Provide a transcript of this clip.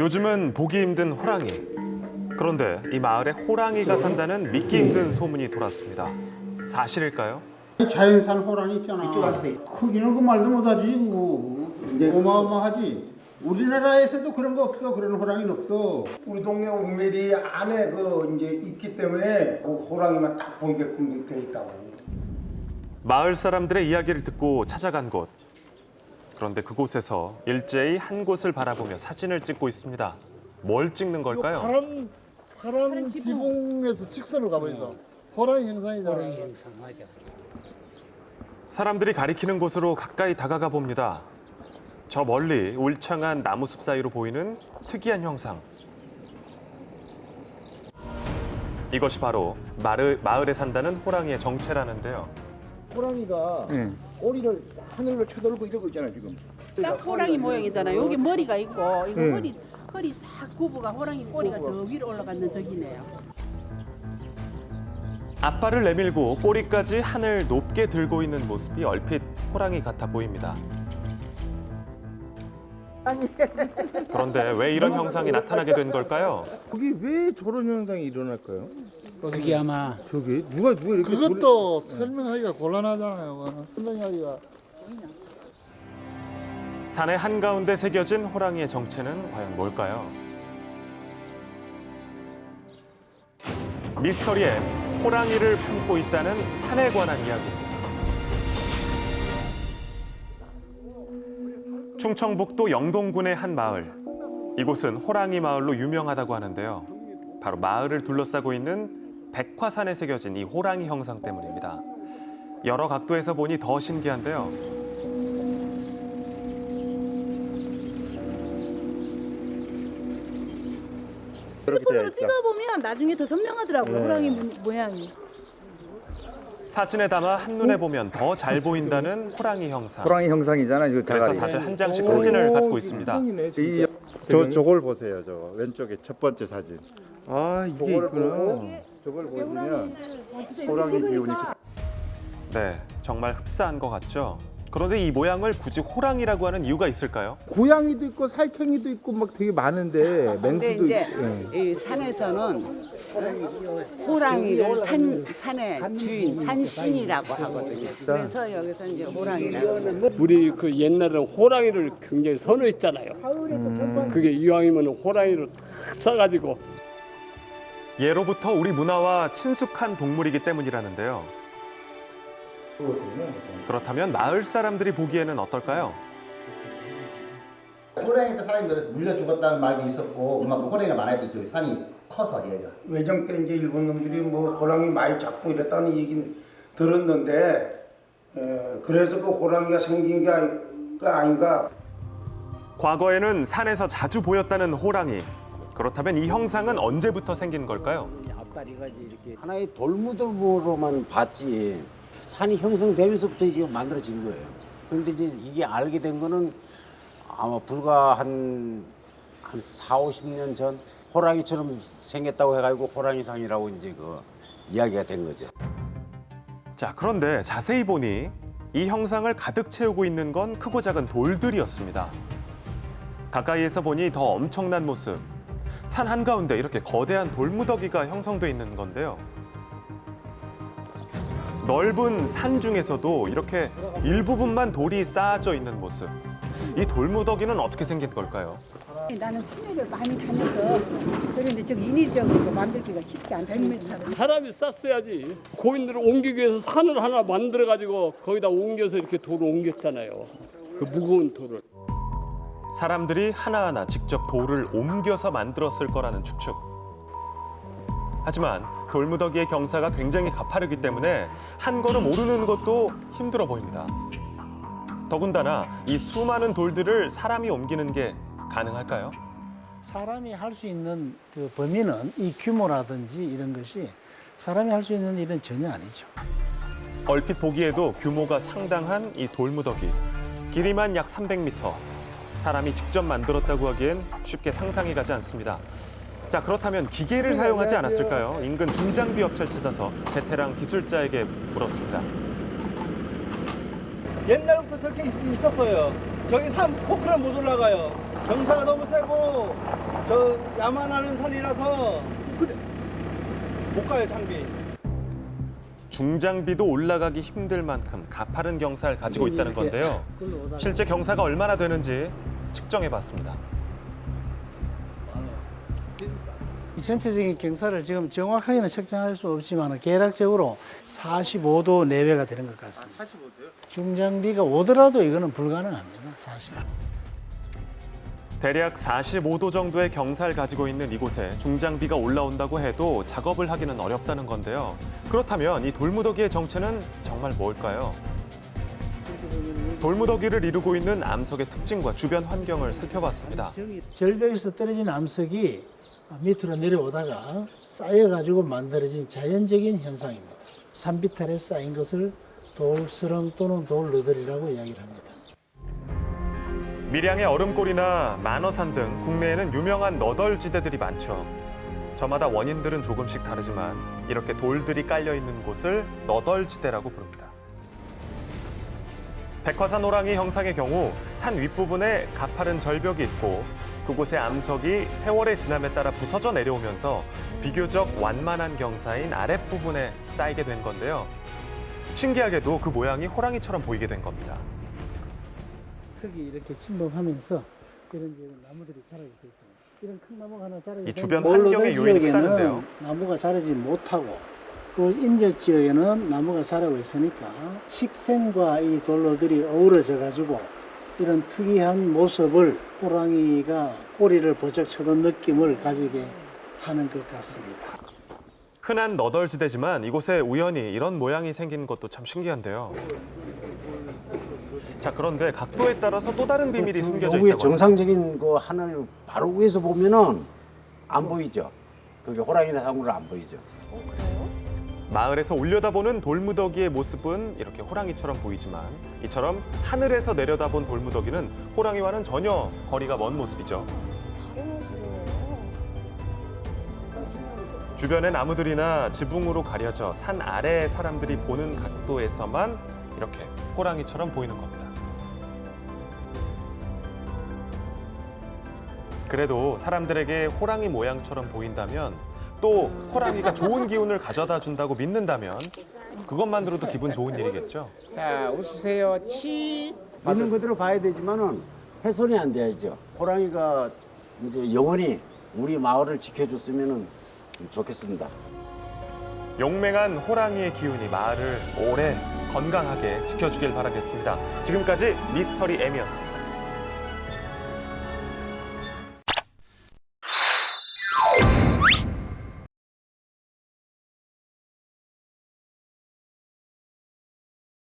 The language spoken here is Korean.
요즘은 보기 힘든 호랑이. 그런데 이 마을에 호랑이가 산다는 믿기 힘든 소문이 돌았습니다. 사실일까요? 자연산 호랑이 있잖아. 크기는 그 말도 못하지. 그거. 어마어마하지. 우리나라에서도 그런 거 없어. 그런 호랑이는 없어. 우리 동네 오메리 안에 그 이제 있기 때문에 그 호랑이만 딱 보이게끔 돼 있다고. 마을 사람들의 이야기를 듣고 찾아간 곳. 그런데 그곳에서 일제히 한 곳을 바라보며 사진을 찍고 있습니다. 뭘 찍는 걸까요? 파란 파란 지붕에서 직선으로 가버린다. 호랑이 형상이잖아. 사람들이 가리키는 곳으로 가까이 다가가 봅니다. 저 멀리 울창한 나무숲 사이로 보이는 특이한 형상. 이것이 바로 마을, 마을에 산다는 호랑이의 정체라는데요. 호랑이가 꼬리를 하늘로 쳐들고 이러고 있잖아 지금. 딱 호랑이 모양이잖아요. 여기 머리가 있고 이거 네. 허리 허리 싹 구부가 호랑이 꼬리가 저 위로 올라가는 저기네요. 앞발을 내밀고 꼬리까지 하늘 높게 들고 있는 모습이 얼핏 호랑이 같아 보입니다. 그런데 왜 이런 형상이 나타나게 된 걸까요? 거기 왜 저런 현상이 일어날까요? 그게 아마 저기 누가 누가 이렇게 그것도 설명하기가 곤란하잖아요. 설명하기가. 산의 한가운데 새겨진 호랑이의 정체는 과연 뭘까요? 미스터리에 호랑이를 품고 있다는 산에 관한 이야기입니다. 충청북도 영동군의 한 마을. 이곳은 호랑이 마을로 유명하다고 하는데요. 바로 마을을 둘러싸고 있는 백화산에 새겨진 이 호랑이 형상 때문입니다. 여러 각도에서 보니 더 신기한데요. 핸드폰으로 찍어보면 나중에 더 선명하더라고요. 네. 호랑이 모- 모양이. 사진에 담아 한눈에 보면 더 잘 보인다는 호랑이 형상. 호랑이 형상이잖아 지금 그래서 자갈이. 다들 한 장씩 사진을 갖고 있습니다. 이, 저 저걸 보세요. 저 왼쪽에 첫 번째 사진. 아 이게 있구나. 저걸 보시면 호랑이 기운이 네, 정말 흡사한 것 같죠? 그런데 이 모양을 굳이 호랑이라고 하는 이유가 있을까요? 고양이도 있고 살쾡이도 있고 막 되게 많은데 근데 맹수도 이제 있고. 예. 이 산에서는 호랑이를 산 산의 주인 산신이라고 하거든요. 그래서 여기서 이제 호랑이라고. 우리 그 옛날에는 호랑이를 굉장히 선호했잖아요. 그게 이왕이면 호랑이를 탁 싸가지고 예로부터 우리 문화와 친숙한 동물이기 때문이라는데요. 그렇다면 마을 사람들이 보기에는 어떨까요? 호랑이한테 사람이 물려 죽었다는 말도 있었고 그만큼 호랑이가 많아도 저기 산이 커서 얘가 외정 때 이제 일본 놈들이 뭐 호랑이 많이 잡고 이랬다는 얘기는 들었는데 에, 그래서 그 호랑이가 생긴 게 아닌가 과거에는 산에서 자주 보였다는 호랑이. 그렇다면 이 형상은 언제부터 생긴 걸까요? 앞다리가 이제 이렇게 하나의 돌무덤으로만 봤지 산이 형성되면서부터 이게 만들어진 거예요. 그런데 이제 이게 알게 된 거는 아마 불과 한, 한 4, 50년 전 호랑이처럼 생겼다고 해가지고 호랑이상이라고 이제 그 이야기가 된 거죠. 자, 그런데 자세히 보니 이 형상을 가득 채우고 있는 건 크고 작은 돌들이었습니다. 가까이에서 보니 더 엄청난 모습. 산 한가운데 이렇게 거대한 돌무더기가 형성돼 있는 건데요. 넓은 산 중에서도 이렇게 일부분만 돌이 쌓아져 있는 모습. 이 돌무더기는 어떻게 생긴 걸까요? 나는 산에를 많이 다녀서 그런데 저기 인위적으로 만들기가 쉽지 않답니다. 사람이 쌌어야지. 고인들을 옮기기 위해서 산을 하나 만들어 가지고 거기다 옮겨서 이렇게 돌을 옮겼잖아요. 그 무거운 돌을. 사람들이 하나하나 직접 돌을 옮겨서 만들었을 거라는 추측. 하지만 돌무더기의 경사가 굉장히 가파르기 때문에 한 걸음 오르는 것도 힘들어 보입니다. 더군다나 이 수많은 돌들을 사람이 옮기는 게 가능할까요? 사람이 할 수 있는 그 범위는 이 규모라든지 이런 것이 사람이 할 수 있는 일은 전혀 아니죠. 얼핏 보기에도 규모가 상당한 이 돌무더기. 길이만 약 300m. 사람이 직접 만들었다고 하기엔 쉽게 상상이 가지 않습니다. 자, 그렇다면 기계를 사용하지 않았을까요? 인근 중장비 업체를 찾아서 베테랑 기술자에게 물었습니다. 옛날부터 저렇게 있, 있었어요. 저기 산 포크를 못 올라가요. 경사가 너무 세고 저 야만하는 산이라서 못 가요 장비. 중장비도 올라가기 힘들 만큼 가파른 경사를 가지고 있다는 건데요. 실제 경사가 얼마나 되는지 측정해 봤습니다. 이 전체적인 경사를 지금 정확하게는 측정할 수 없지만 계략적으로 45도 내외가 되는 것 같습니다. 45도요? 중장비가 오더라도 이거는 불가능합니다. 사실. 대략 45도 정도의 경사를 가지고 있는 이곳에 중장비가 올라온다고 해도 작업을 하기는 어렵다는 건데요. 그렇다면 이 돌무더기의 정체는 정말 뭘까요? 돌무더기를 이루고 있는 암석의 특징과 주변 환경을 살펴봤습니다. 절벽에서 떨어진 암석이 밑으로 내려오다가 쌓여가지고 만들어진 자연적인 현상입니다. 산비탈에 쌓인 것을 돌스렁 또는 돌너덜이라고 이야기를 합니다. 밀양의 얼음골이나 만어산 등 국내에는 유명한 너덜 지대들이 많죠. 저마다 원인들은 조금씩 다르지만 이렇게 돌들이 깔려 있는 곳을 너덜 지대라고 부릅니다. 백화산 호랑이 형상의 경우 산 윗부분에 가파른 절벽이 있고 그곳의 암석이 세월의 지남에 따라 부서져 내려오면서 비교적 완만한 경사인 아랫부분에 쌓이게 된 건데요. 신기하게도 그 모양이 호랑이처럼 보이게 된 겁니다. 흙이 이렇게 침범하면서 이런 지금 나무들이 자라게 있습니다. 이런 큰 나무가 하나 자라게 이 주변 되면 환경의 요인이 크다는데요. 나무가 자라지 못하고 그 인접 지역에는 나무가 자라고 있으니까 식생과 이 돌로들이 어우러져 가지고 이런 특이한 모습을 호랑이가 꼬리를 버쩍 쳐던 느낌을 가지게 하는 것 같습니다. 흔한 너덜지대지만 이곳에 우연히 이런 모양이 생긴 것도 참 신기한데요. 자 그런데 각도에 따라서 또 다른 비밀이 숨겨져 그 위에 있다고 합니다. 정상적인 그 하늘 바로 위에서 보면은 안 보이죠. 그게 호랑이나 상으로 안 보이죠. 마을에서 올려다보는 돌무더기의 모습은 이렇게 호랑이처럼 보이지만 이처럼 하늘에서 내려다본 돌무더기는 호랑이와는 전혀 거리가 먼 모습이죠. 다른 모습이네요. 주변의 나무들이나 지붕으로 가려져 산 아래의 사람들이 보는 각도에서만 이렇게 호랑이처럼 보이는 겁니다. 그래도 사람들에게 호랑이 모양처럼 보인다면 또 호랑이가 좋은 기운을 가져다 준다고 믿는다면 그것만으로도 기분 좋은 일이겠죠. 자, 웃으세요. 치. 있는 그대로 봐야 되지만은 훼손이 안 돼야죠. 호랑이가 이제 영원히 우리 마을을 지켜줬으면은 좋겠습니다. 용맹한 호랑이의 기운이 마을을 오래 건강하게 지켜주길 바라겠습니다. 지금까지 미스터리 M이었습니다.